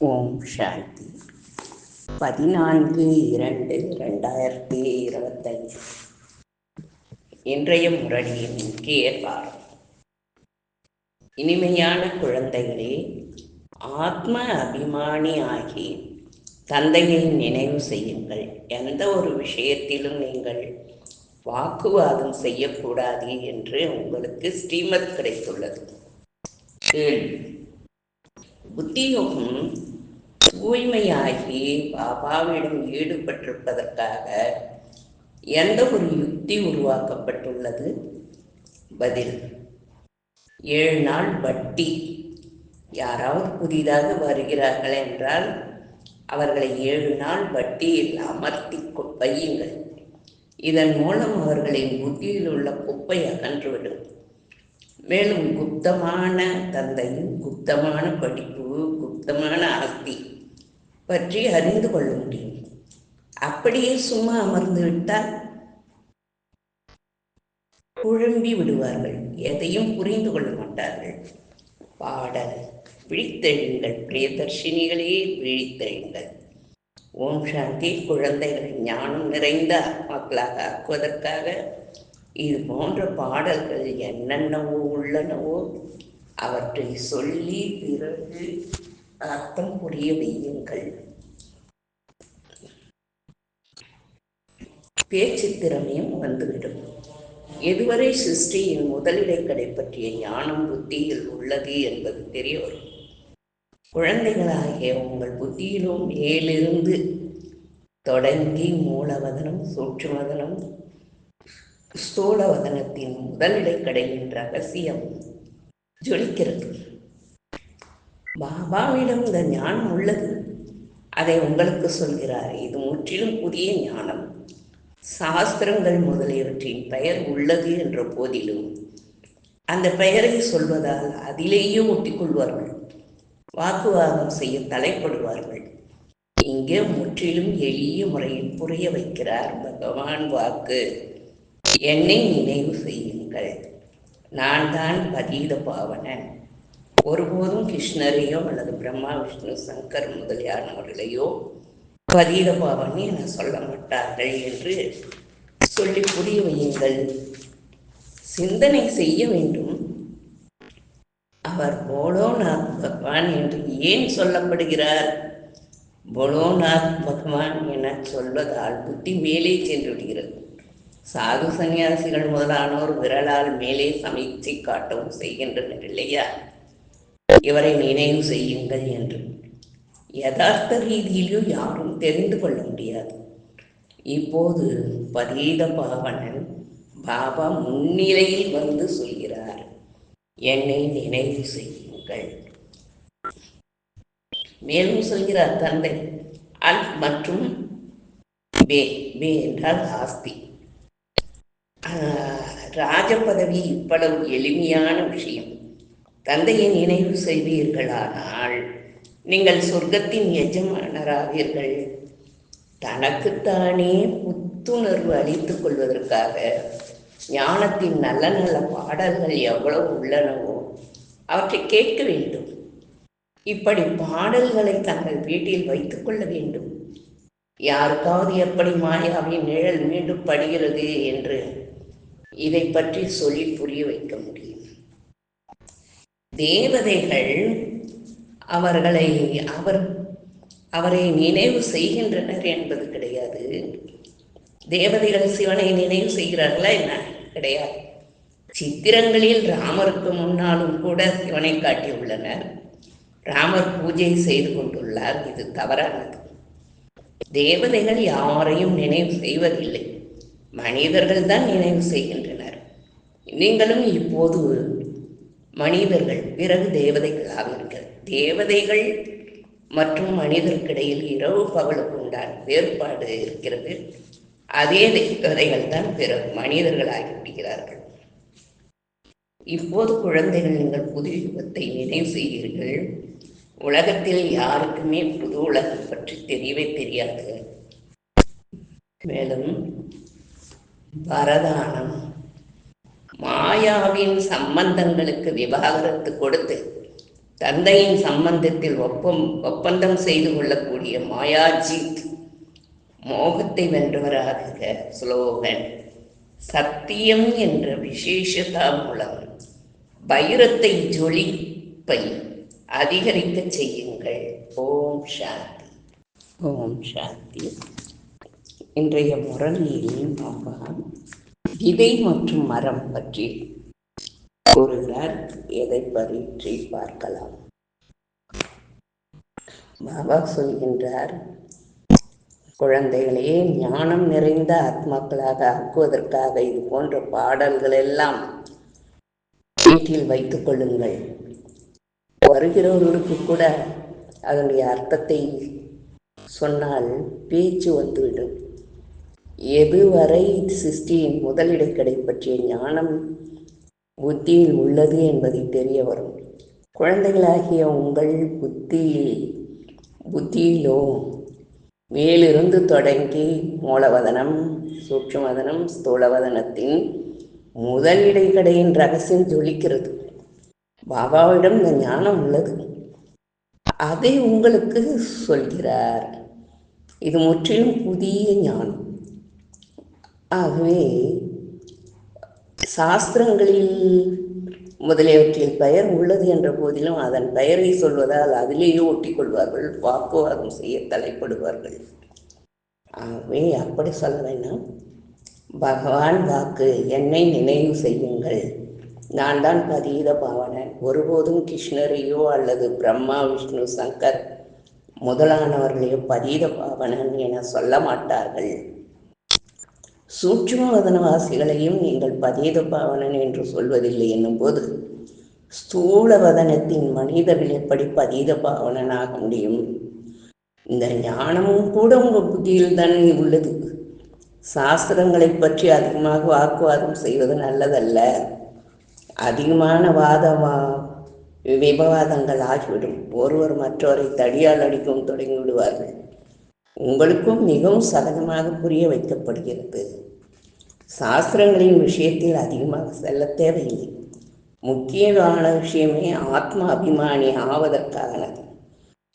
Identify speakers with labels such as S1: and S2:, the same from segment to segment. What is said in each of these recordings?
S1: ஓம் சாந்தி. பதினான்கு இரண்டு ரெண்டாயிரத்தி இருபத்தஞ்சு. இன்றைய முரணியின் முக்கிய பாடம் இனிமையான குழந்தைகளே ஆத்ம அபிமானி ஆகி தந்தையை நினைவு செய்யுங்கள். எந்த ஒரு விஷயத்திலும் நீங்கள் வாக்குவாதம் செய்யக்கூடாது என்று உங்களுக்கு ஸ்ரீமத் கிடைத்துள்ளது. கேள்வி. புத்தியோகம் தூய்மையாகி பாபாவிடம் ஈடுபட்டிருப்பதற்காக எந்த ஒரு யுக்தி உருவாக்கப்பட்டுள்ளது? பதில் ஏழு நாள் வட்டி. யாராவது புதிதாக வருகிறார்கள் என்றால் அவர்களை ஏழு நாள் வட்டியில் அமர்த்தி வையுங்கள். இதன் மூலம் அவர்களின் புத்தியில் உள்ள குப்பை அகன்றுவிடும். மேலும் குப்தமான தந்தையும் குப்தமான படிப்பு குப்தமான ஆஸ்தி பற்றி அறிந்து கொள்ள முடியும். அப்படியே சும்மா அமர்ந்து விட்டால் குழம்பி விடுவார்கள். எதையும் புரிந்து கொள்ள மாட்டார்கள். பாடல். விழித்தெழுங்கள். பிரியதர்ஷினிகளே விழித்தெழுங்கள். ஓம் சாந்தி. குழந்தைகளை ஞானம் நிறைந்த மக்களாக ஆக்குவதற்காக இது போன்ற பாடல்கள் என்னென்னவோ உள்ளனவோ அவற்றை சொல்லி பிறகு அர்த்தம் புரிய வையுங்கள். பேச்சு திறமையும் வந்துவிடும். எதுவரை சிருஷ்டியின் முதலிடக்கடை பற்றிய ஞானம் புத்தியில் உள்ளது என்பது தெரிய வரும் குழந்தைகளாகிய உங்கள் புத்தியிலும் மேலிருந்து தொடங்கி மூலவதனம் சூட்சுமதனம் ஸ்தூலவதனத்தின் முதலிடக்கடையின் ரகசியம் ஜொலிக்கிறது. பாபாவிடம் இந்த ஞானம் உள்ளது. அதை உங்களுக்கு சொல்கிறார். இது முற்றிலும் புதிய ஞானம். சாஸ்திரங்கள் முதலியவற்றின் பெயர் உள்ளது என்ற போதிலும் அந்த பெயரை சொல்வதால் அதிலேயே ஒட்டிக்கொள்வார்கள். வாக்குவாதம் செய்ய தலைப்படுவார்கள். இங்கே முற்றிலும் எளிய முறையில் புரிய வைக்கிறார் பகவான் வாக்கு. என்னை நினைவு செய்யுங்கள். நான் தான் பதீத பாவனன். ஒருபோதும் கிருஷ்ணரையோ அல்லது பிரம்மா விஷ்ணு சங்கர் முதலியானவர்களையோ பதீத பாவன் என சொல்ல மாட்டார்கள் என்று சொல்லி புரிய வையுங்கள். சிந்தனை செய்ய வேண்டும். அவர் போலோநாத் பகவான் என்று ஏன் சொல்லப்படுகிறார்? போலோநாத் பகவான் என சொல்வதால் புத்தி மேலே சென்று விடுகிறது. சாது சன்னியாசிகள் முதலானோர் விரலால் மேலே சமீட்சை காட்டவும் செய்கின்றனர் இல்லையா? இவரை நினைவு செய்யுங்கள் என்று. யதார்த்த ரீதியிலும் யாரும் தெரிந்து கொள்ள முடியாது. இப்போது பதீத பாவனன் பாபா முன்னிலையில் வந்து சொல்கிறார். என்னை நினைவு செய்யுங்கள். மேலும் சொல்கிறார் தந்தை அல் மற்றும் பே பே என்றால் ஆஸ்தி. ராஜ பதவி இவ்வளவு எளிமையான விஷயம். தந்தையை நினைவு செய்வீர்களானால் நீங்கள் சொர்க்கத்தின் எஜமானராவீர்கள். தனக்குத்தானே புத்துணர்வு அளித்துக் கொள்வதற்காக ஞானத்தின் நல்ல நல்ல பாடல்கள் எவ்வளவு உள்ளனவோ அவற்றை கேட்க வேண்டும். இப்படி பாடல்களை தங்கள் வீட்டில் வைத்துக் கொள்ள வேண்டும். யாருக்காவது எப்படி மாயாவின் நிழல் மீண்டும் படுகிறது என்று இதை பற்றி சொல்லி புரிய வைக்க முடியும். தேவதைகள் அவர்களை அவர் அவரை நினைவு செய்கின்றனர் என்பது கிடையாது. தேவதைகள் சிவனை நினைவு செய்கிறார்களா என்ன? கிடையாது. சித்திரங்களில் ராமருக்கு முன்னாலும் கூட சிவனை காட்டியுள்ளனர். ராமர் பூஜை செய்து கொண்டுள்ளார். இது தவறானது. தேவதைகள் யாரையும் நினைவு செய்வதில்லை. மனிதர்கள் தான் நினைவு செய்கின்றனர். நீங்களும் இப்போது மனிதர்கள் பிறகு தேவதைகள் ஆவீர்கள் தேவதைகள் மற்றும் மனிதர்க்கிடையில் இரவு பகலுக்கு உண்டான வேறுபாடு இருக்கிறது. அதே தேவதைகள் தான் பிறகு மனிதர்களாகி விடுகிறார்கள். இப்போது குழந்தைகள் நீங்கள் புது யுகத்தை நினைவு செய்கிறீர்கள். உலகத்தில் யாருக்குமே புது உலகம் பற்றி தெரியவே தெரியாது. மேலும் பரதானம் மாயாவின் சம்பந்தங்களுக்கு விவாகரத்து கொடுத்து தந்தையின் சம்பந்தத்தில் ஒப்பம் ஒப்பந்தம் செய்து கொள்ளக்கூடிய மாயாஜித் மோகத்தை வென்றவராக ஸ்லோகன் சத்தியம் என்ற விசேஷதா மூலம் வைரத்தை ஜொலிப்பை அதிகரிக்க செய்யுங்கள். ஓம் சாந்தி. ஓம் சாந்தி. இன்றைய முரணியில் பாபா விதை மற்றும் மரம் பற்றி கூறுகிறார் எதை பற்றி பார்க்கலாம்? பாபா சொல்கின்றார் குழந்தைகளே ஞானம் நிறைந்த ஆத்மாக்களாக ஆக்குவதற்காக இது போன்ற பாடல்கள் எல்லாம் வீட்டில் வைத்துக் கொள்ளுங்கள். வருகிறவர்களுக்கு கூட அதனுடைய அர்த்தத்தை சொன்னால் பேச்சு வந்துவிடும் எதுவரை சிருஷ்டியின் முதலிடக்கடை பற்றிய ஞானம் புத்தியில் உள்ளது என்பதை தெரிய வரும். குழந்தைகளாகிய உங்கள் புத்தியில் புத்தியிலோ மேலிருந்து தொடங்கி மூலவதனம் சூட்சமதனம் ஸ்தூலவதனத்தின் முதல் இடைக்கடையின் ரகசியம் ஜொலிக்கிறது. பாபாவிடம் இந்த ஞானம் உள்ளது. அதை உங்களுக்கு சொல்கிறார். இது முற்றிலும் புதிய ஞானம். ஆகவே சாஸ்திரங்களில் முதலியவற்றில் பெயர் உள்ளது என்ற போதிலும் அதன் பெயரை சொல்வதால் அதிலேயே ஒட்டிக்கொள்வார்கள் வாக்குவாதம் செய்ய தலைப்படுவார்கள். ஆகவே அப்படி சொல்ல வேண்டாம். பகவான் வாக்கு என்னை நினைவு செய்யுங்கள். நான் தான் பதீத பாவனன். ஒருபோதும் கிருஷ்ணரையோ அல்லது பிரம்மா விஷ்ணு சங்கர் முதலானவர்களையோ பதீத பாவனன் என சொல்ல மாட்டார்கள். சூட்சுமவதனவாசிகளையும் நீங்கள் பதீத பாவனன் என்று சொல்வதில்லை என்னும்போது ஸ்தூல வதனத்தின் மனிதர்கள் எப்படி பதீத பாவனனாக முடியும்? இந்த ஞானமும் கூட உங்கள் புத்தியில் தானே உள்ளது. சாஸ்திரங்களை பற்றி அதிகமாக வாக்குவாதம் செய்வது நல்லதல்ல. அதிகமான வாதமா விவாதங்கள் ஆகிவிடும். ஒருவர் மற்றவரை தடியால் அடிக்கவும் தொடங்கி விடுவார்கள் உங்களுக்கும் மிகவும் சகஜமாக புரிய வைக்கப்படுகிறது. சாஸ்திரங்களின் விஷயத்தில் அதிகமாக செல்ல தேவையில்லை. முக்கியமான விஷயமே ஆத்மா அபிமானி ஆவதற்கானது.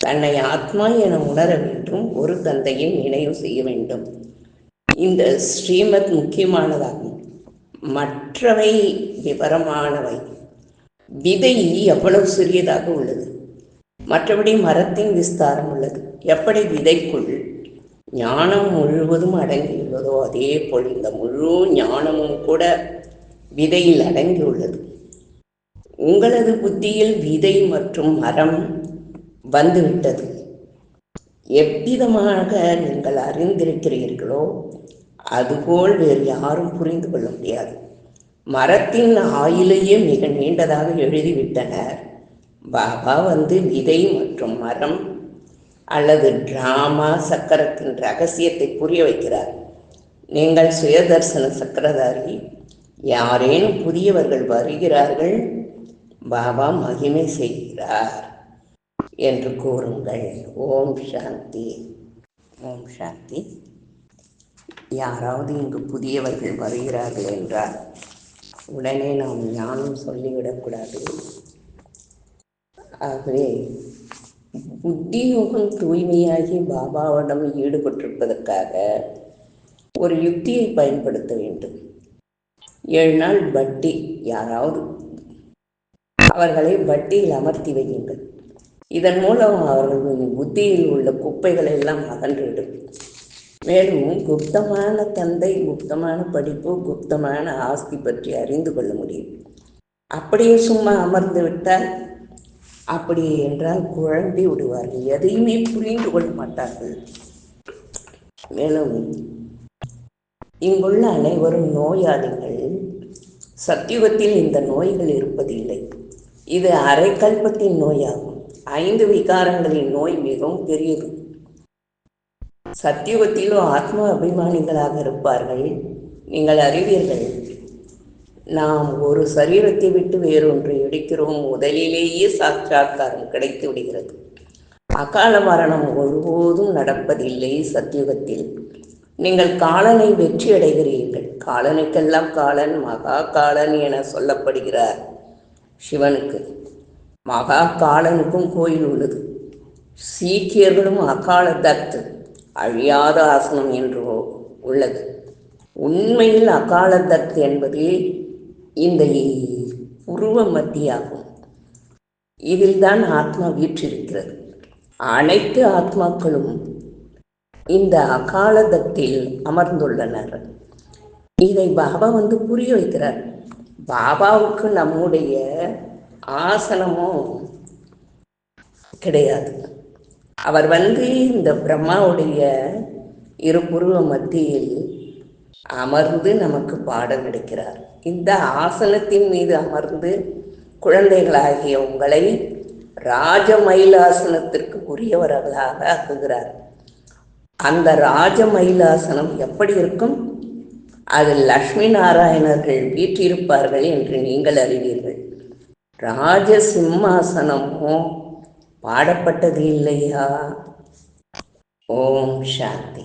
S1: தன்னை ஆத்மா என உணர வேண்டும் ஒரு தந்தையை நினைவு செய்ய வேண்டும். இந்த ஸ்ரீமத் முக்கியமானதாகும். மற்றவை விவரமானவை. விதை எவ்வளவு சிறியதாக உள்ளது? மற்றபடி மரத்தின் விஸ்தாரம் உள்ளது. எப்படி விதைக்குள் ஞானம் முழுவதும் அடங்கியுள்ளதோ அதே போல் இந்த முழு ஞானமும் கூட விதையில் அடங்கியுள்ளது. உங்களது புத்தியில் விதை மற்றும் மரம் வந்துவிட்டது. எவ்விதமாக நீங்கள் அறிந்திருக்கிறீர்களோ அதுபோல் வேறு யாரும் புரிந்து கொள்ள முடியாது. மரத்தின் ஆயிலேயே மிக நீண்டதாக எழுதிவிட்டனர். பாபா வந்து விதை மற்றும் மரம் அல்லது டிராமா சக்கரத்தின் ரகசியத்தை புரிய வைக்கிறார். நீங்கள் சுயதர்சன சக்கரதாரி யாரேனும் புதியவர்கள் வருகிறார்கள் பாபா மகிமை செய்கிறார் என்று கூறுங்கள். ஓம் சாந்தி. ஓம் சாந்தி. யாராவது இங்கு புதியவர்கள் வருகிறார்கள் என்றால் உடனே நாம் ஞானம் சொல்லிவிடக்கூடாது. ஆகவே புத்தியோகம் தூய்மையாகி பாபாவிடம் ஈடுபட்டிருப்பதற்காக ஒரு யுக்தியை பயன்படுத்த வேண்டும். ஏழு நாள் வட்டி யாராவது அவர்களை வட்டியில் அமர்த்தி வையுங்கள். இதன் மூலம் அவர்களின் புத்தியில் உள்ள குப்பைகள் எல்லாம் அகன்றுவிடும் மேலும் குப்தமான தந்தை குப்தமான படிப்பு குப்தமான ஆஸ்தி பற்றி அறிந்து கொள்ள முடியும். அப்படியே சும்மா அமர்ந்து விட்டால் அப்படி என்றால் குழம்பி விடுவார்கள். எதையுமே புரிந்து கொள்ள மாட்டார்கள். மேலும் இங்குள்ள அனைவரும் நோயாளிகள். சத்தியுகத்தில் இந்த நோய்கள் இருப்பதில்லை. இது அரைக்கல்பத்தின் நோயாகும். ஐந்து விகாரங்களின் நோய் மிகவும் பெரியது. சத்தியுகத்திலோ ஆத்ம அபிமானிகளாக இருப்பார்கள். நீங்கள் அறிவீர்கள் நாம் ஒரு சரீரத்தை விட்டு வேறொன்று எடுக்கிறோம். முதலிலேயே சாட்சாத்காரம் கிடைத்து விடுகிறது. அகால மரணம் ஒருபோதும் நடப்பதில்லை சத்தியுகத்தில் நீங்கள் காலனை வெற்றி அடைகிறீர்கள். காலனுக்கெல்லாம் காலன் மகா காலன் என சொல்லப்படுகிறார் சிவனுக்கு. மகா காலனுக்கும் கோயில் உள்ளது. சீக்கியர்களும் அகால தத்து அழியாத ஆசனம் என்று உள்ளது. உண்மையில் அகால தத் என்பது இந்த உருவ மத்தியாகும். இதில்தான் ஆத்மா வீற்றிருக்கிறது. அனைத்து ஆத்மாக்களும் இந்த அகாலதத்தில் அமர்ந்துள்ளனர். இதை பாபா வந்து புரிய வைக்கிறார். பாபாவுக்கு நம்முடைய ஆசனமும் கிடையாது. அவர் வந்து இந்த பிரம்மாவுடைய இருபுருவ மத்தியில் அமர்ந்து நமக்கு பாடம் எடுக்கிறார். இந்த ஆசனத்தின் மீது அமர்ந்து குழந்தைகளாகிய உங்களை ராஜ மயிலாசனத்திற்கு உரியவர்களாக ஆக்குகிறார். அந்த ராஜ மயிலாசனம் எப்படி இருக்கும்? அதில் லக்ஷ்மி நாராயணர்கள் வீற்றிருப்பார்கள் என்று நீங்கள் அறிவீர்கள். ராஜ சிம்மாசனமோ பாடப்பட்டது இல்லையா? ஓம் சாந்தி.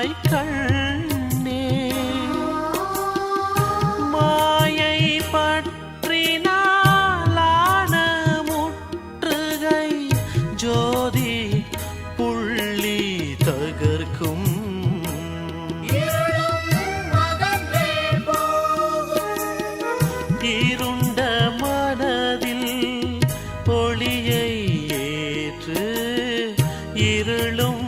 S2: மாய் கண்ணே. மாயை பற்றினாலான முற்றுகை ஜோதி புள்ளி தகர்க்கும். இருண்ட மனதில் ஒளியை ஏற்று
S3: இருளும்